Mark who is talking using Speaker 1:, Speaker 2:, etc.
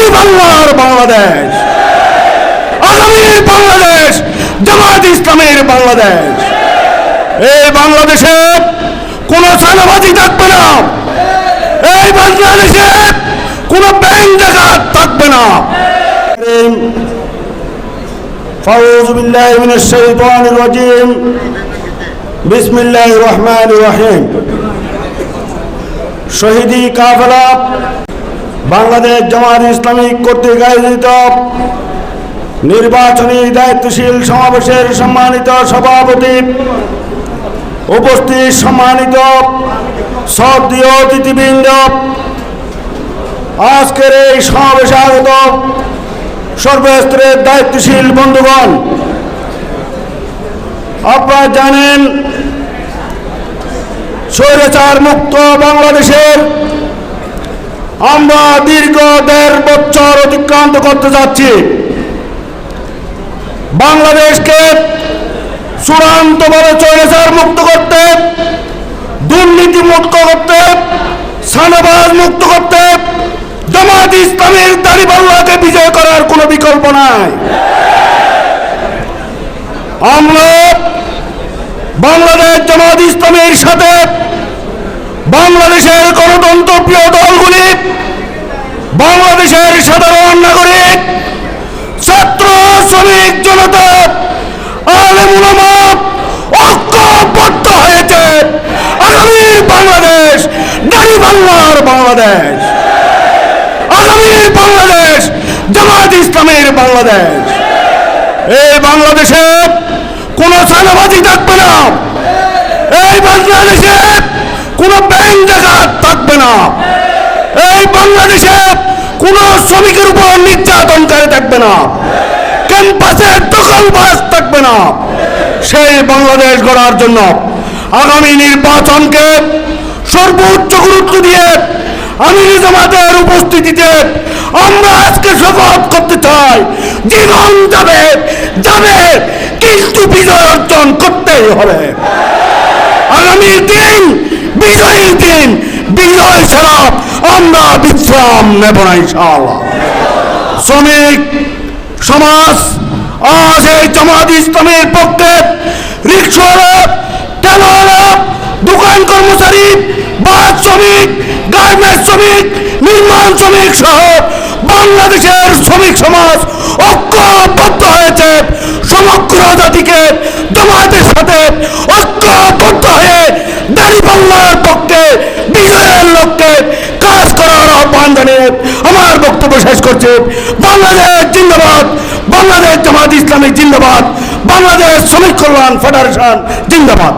Speaker 1: দাড়ি বাংলার বাংলাদেশ আগামীর বাংলাদেশ জামাত ইসলামের বাংলাদেশ এই বাংলাদেশে কোন চাঁদাবাজি থাকবে না এই বাংলাদেশে কোন ব্যাংক ডাকাত থাকবে না فأعوذ بالله من الشيطان الرجيم بسم الله الرحمن الرحيم শহীদি কাফেলা বাংলাদেশ জামাত ইসলামিক কর্তৃক আয়োজিত নির্বাচনী দায়িত্বশীল সমাবেশের সম্মানিত সভাপতি উপস্থিত সম্মানিত সদীয় অতিথিবৃন্দ, আজকের এই সমাবেশে আগত সর্বস্তরের দায়িত্বশীল বন্ধুগণ, আপনারা জানেন, স্বৈরাচার মুক্ত বাংলাদেশের আমরা দীর্ঘ দেড় বছর অতিক্রান্ত করতে যাচ্ছি। বাংলাদেশকে চূড়ান্তভাবে স্বৈরাচার মুক্ত করতে, দুর্নীতি মুক্ত করতে, সানাবাজ মুক্ত করতে জামাত ইসলামের দাড়িপাল্লাকে বিজয় করার কোনো বিকল্প নাই। আমরা বাংলাদেশ জামাত ইসলামের সাথে বাংলাদেশের গণতন্ত্র প্রিয় সাধারণ নাগরিক, ছাত্র, শ্রমিক, জনতা ঐক্যবদ্ধ হয়েছে আগামীর বাংলাদেশ দাড়ি বাংলার বাংলাদেশ। আগামীর বাংলাদেশ জামাত ইসলামের বাংলাদেশ। এই বাংলাদেশে কোনো চাঁদাবাজি থাকবে না। এই বাংলাদেশে কোনো ব্যাংক ডাকাত থাকবে না। কোনো শ্রমিকের উপর নির্যাতনকারী থাকবে না। ক্যাম্পাসে দখলবাজ থাকবে না। সেই বাংলাদেশ গড়ার জন্য আগামী নির্বাচনকে সর্বোচ্চ গুরুত্ব দিয়ে আমি জামাতের উপস্থিতিতে আমরা আজকে শপথ করতে চাই। জীবন যাবে যাবে, কিন্তু বিজয় অর্জন করতেই হবে। আগামী দিন, বিজয়ী দিন বিজয় ছাড়া আমরা বিশ্রাম নেব না, ইনশাআল্লাহ। শ্রমিক সমাজ, আজ এই জামাত ইসলামের পক্ষে রিক্সাওয়ালা টেলাওয়ালা দোকান কর্মচারী, বাস শ্রমিক, গার্মেন্টস শ্রমিক, নির্মাণ শ্রমিক সহ বাংলাদেশের শ্রমিক সমাজ ঐক্যবদ্ধ হয়েছে সমগ্র জাতিকে লক্ষ্যে কাজ করার আহ্বান জানিয়ে আমার বক্তব্য শেষ করছে। বাংলাদেশ জিন্দাবাদ। বাংলাদেশ জামাত ইসলামী জিন্দাবাদ। বাংলাদেশ শ্রমিক কল্যাণ ফেডারেশন জিন্দাবাদ।